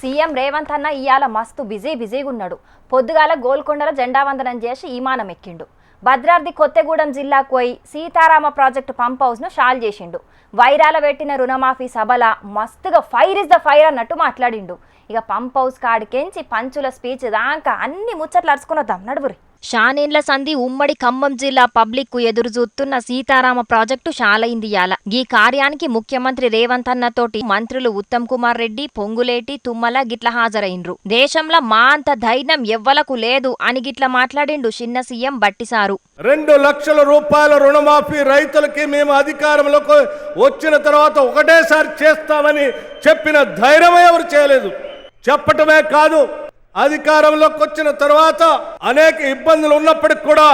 CM Revanth అన్న ఇవాళ మస్తు బిజీ బిజీగా ఉన్నాడు పొద్దుగాల గోల్కొండలో జెండా వందనం చేసి ఈమానం ఎక్కిండు భద్రాద్రి కొత్తగూడెం జిల్లాకు పోయి సీతారామ ప్రాజెక్టు పంప్ హౌస్ను షాల్ చేసిండు. వైరాల పెట్టిన రుణమాఫీ సభల మస్తుగా ఫైర్ ఇస్ ద ఫైర్ అన్నట్టు మాట్లాడిండు. ఇక పంప్ హౌస్ కాడికెంచి పంచుల స్పీచ్ దాకా అన్ని ముచ్చట్లు అరుచుకున్నద్దాం నడువురి షానేండ్ల సంధి ఉమ్మడి ఖమ్మం జిల్లా పబ్లిక్కు ఎదురు చూస్తున్న సీతారామ ప్రాజెక్టు షాలైందియాల ఈ కార్యానికి ముఖ్యమంత్రి రేవంత్ అన్నతోటి మంత్రులు ఉత్తమ్ కుమార్ రెడ్డి పొంగులేటి తుమ్మల గిట్ల హాజరైండ్రు దేశంలో మా అంత ధైర్యం ఎవ్వలకు లేదు అని గిట్ల మాట్లాడిండు చిన్న సీఎం బట్టిసారు. రెండు లక్షల రూపాయల రుణమాఫీ రైతులకి మేము అధికారంలోకి వచ్చిన తర్వాత ఒకటేసారి చేస్తామని చెప్పిన ధైర్యం ఎవరు చేయలేదు. చెప్పటమే కాదు అధికారంలోకి వచ్చిన తర్వాత అనేక ఇబ్బందులు ఉన్నప్పటికి కూడా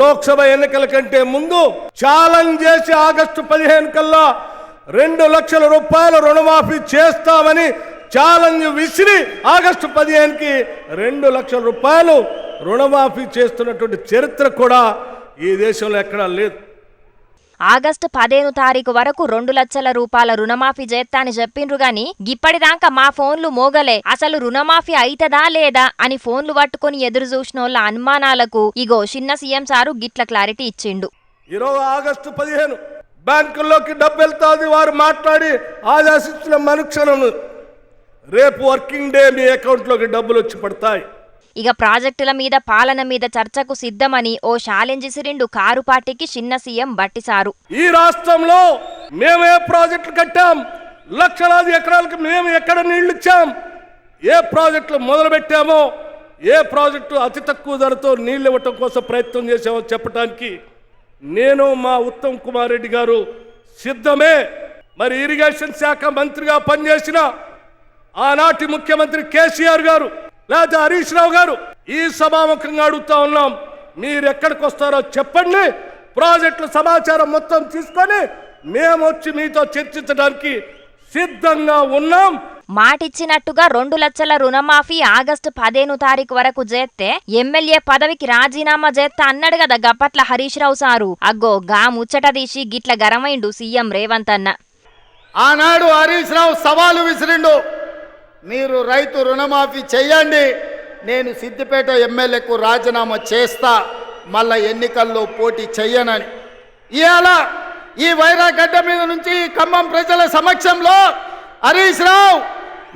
లోక్సభ ఎన్నికల కంటే ముందు ఛాలెంజ్ చేసి ఆగస్టు పదిహేను కల్లా రెండు లక్షల రూపాయల రుణమాఫీ చేస్తామని ఛాలెంజ్ విసిరి ఆగస్టు పదిహేనుకి రెండు లక్షల రూపాయలు రుణమాఫీ చేస్తున్నటువంటి చరిత్ర కూడా ఈ దేశంలో ఎక్కడా లేదు. ఆగస్టు పదిహేను తారీఖు వరకు రెండు లక్షల రూపాయల రుణమాఫీ చేస్తాని చెప్పిండ్రు గాని గిప్పటిదాకా మా ఫోన్లు మోగలే. అసలు రుణమాఫీ అయితదా లేదా అని ఫోన్లు పట్టుకొని ఎదురు చూసినోళ్ళ అనుమానాలకు ఇగో చిన్న సీఎం సారు గిట్ల క్లారిటీ ఇచ్చిండు. ఈరోజు ఆగస్టు పదిహేను. బ్యాంకుల్లోకి డబ్బు వెళ్తాది వారు మాట్లాడి ఆదేశించిన మనుక్షణం రేపు వర్కింగ్ డే మీ అకౌంట్లోకి డబ్బులు వచ్చి పడతాయి. ఇక ప్రాజెక్టుల మీద పాలన మీద చర్చకు సిద్ధమని ఓ ఛాలెంజ్ సిరిండు కారు పార్టీకి చిన్న సీఎం బట్టిసారు. ఈ రాష్ట్రంలో మేము ఏ ప్రాజెక్టులు కట్టాం. లక్షలాది ఎకరాలకు మేము ఎక్కడ నీళ్ళు ఇచ్చాం? ఏ ప్రాజెక్టులు మొదలు పెట్టామో ఏ ప్రాజెక్టు అతి తక్కువ ధరతో నీళ్ళు ఇవ్వటం కోసం ప్రయత్నం చేసామో చెప్పడానికి నేను మా ఉత్తమ్ కుమార్ రెడ్డి గారు సిద్ధమే. మరి ఇరిగేషన్ శాఖ మంత్రిగా పనిచేసిన ఆనాటి ముఖ్యమంత్రి కేసీఆర్ గారు లేదా హరీష్ రావు గారు ఈ సభాముఖంగా అడుగుతా ఉన్నాం. మీరు ఎక్కడికి వస్తారో చెప్పండి. ప్రాజెక్టుల సమాచారం మొత్తం తీసుకొని మేము వచ్చి మీతో చర్చించడానికి సిద్ధంగా ఉన్నాం. మాటిచ్చినట్టుగా రెండు లక్షల రుణమాఫీ ఆగస్టు పదిహేను తారీఖు వరకు చేస్తే ఎమ్మెల్యే పదవికి రాజీనామా చేస్తా అన్నాడు కదా గప్పట్ల హరీష్ రావు సారు. అగ్గో గా ముచ్చట తీసి గిట్ల గరమైండు సీఎం రేవంత్ అన్న ఆనాడు హరీష్ రావు సవాలు విసిరిండు. మీరు రైతు రుణమాఫీ చేయండి నేను సిద్దిపేట ఎమ్మెల్యేకు రాజీనామా చేస్తా. మళ్ళా ఎన్నికల్లో పోటీ చెయ్యనని. ఇవాళ ఈ వైరాగడ్డ మీద నుంచి ఖమ్మం ప్రజల సమక్షంలో హరీష్ రావు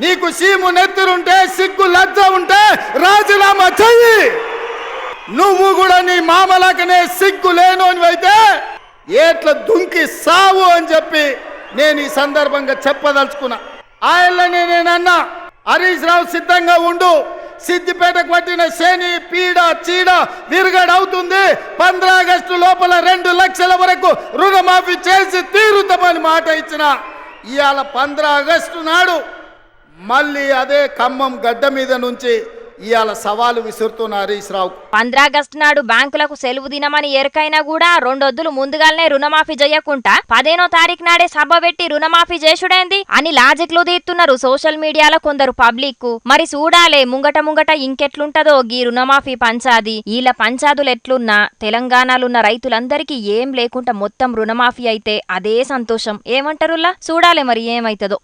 నీకు సీము నెత్తురుంటే సిగ్గు లజ్జ ఉంటే రాజీనామా చెయ్యి. నువ్వు కూడా నీ మామలాకనే సిగ్గు లేనోనివైతే ఏట్ల దుంకి సావు అని చెప్పి నేను ఈ సందర్భంగా చెప్పదలుచుకున్నా. ఆయననే నేనన్నా హరీష్ రావు సిద్ధంగా ఉండు. సిద్దిపేటకు పట్టిన శని పీడ చీడ విరుగడవుతుంది. పంద్ర ఆగస్టు లోపల రెండు లక్షల వరకు రుణమాఫీ చేసి తీరుతామని మాట ఇచ్చిన ఇవాళ పంద్ర ఆగస్టు నాడు మళ్ళీ అదే ఖమ్మం గడ్డ మీద నుంచి ఇవాళ సవాలు విసురుతున్నారు హరీష్ పంద్రాగస్టు నాడు బ్యాంకులకు సెలవు దినమని ఎరకైనా కూడా రెండొద్దులు ముందుగానే రుణమాఫీ చేయకుండా పదేనో తారీఖు నాడే సభ పెట్టి రుణమాఫీ చేసుడేంది అని లాజిక్లు తీస్తున్నారు సోషల్ మీడియాలో కొందరు పబ్లిక్ మరి చూడాలే ముంగట ముంగట ఇంకెట్లుంటదో గీ రుణమాఫీ పంచాది. ఈల పంచాదులు ఎట్లున్నా తెలంగాణలున్న రైతులందరికీ ఏం లేకుండా మొత్తం రుణమాఫీ అయితే అదే సంతోషం. ఏమంటారులా? చూడాలే మరి ఏమైతుందో?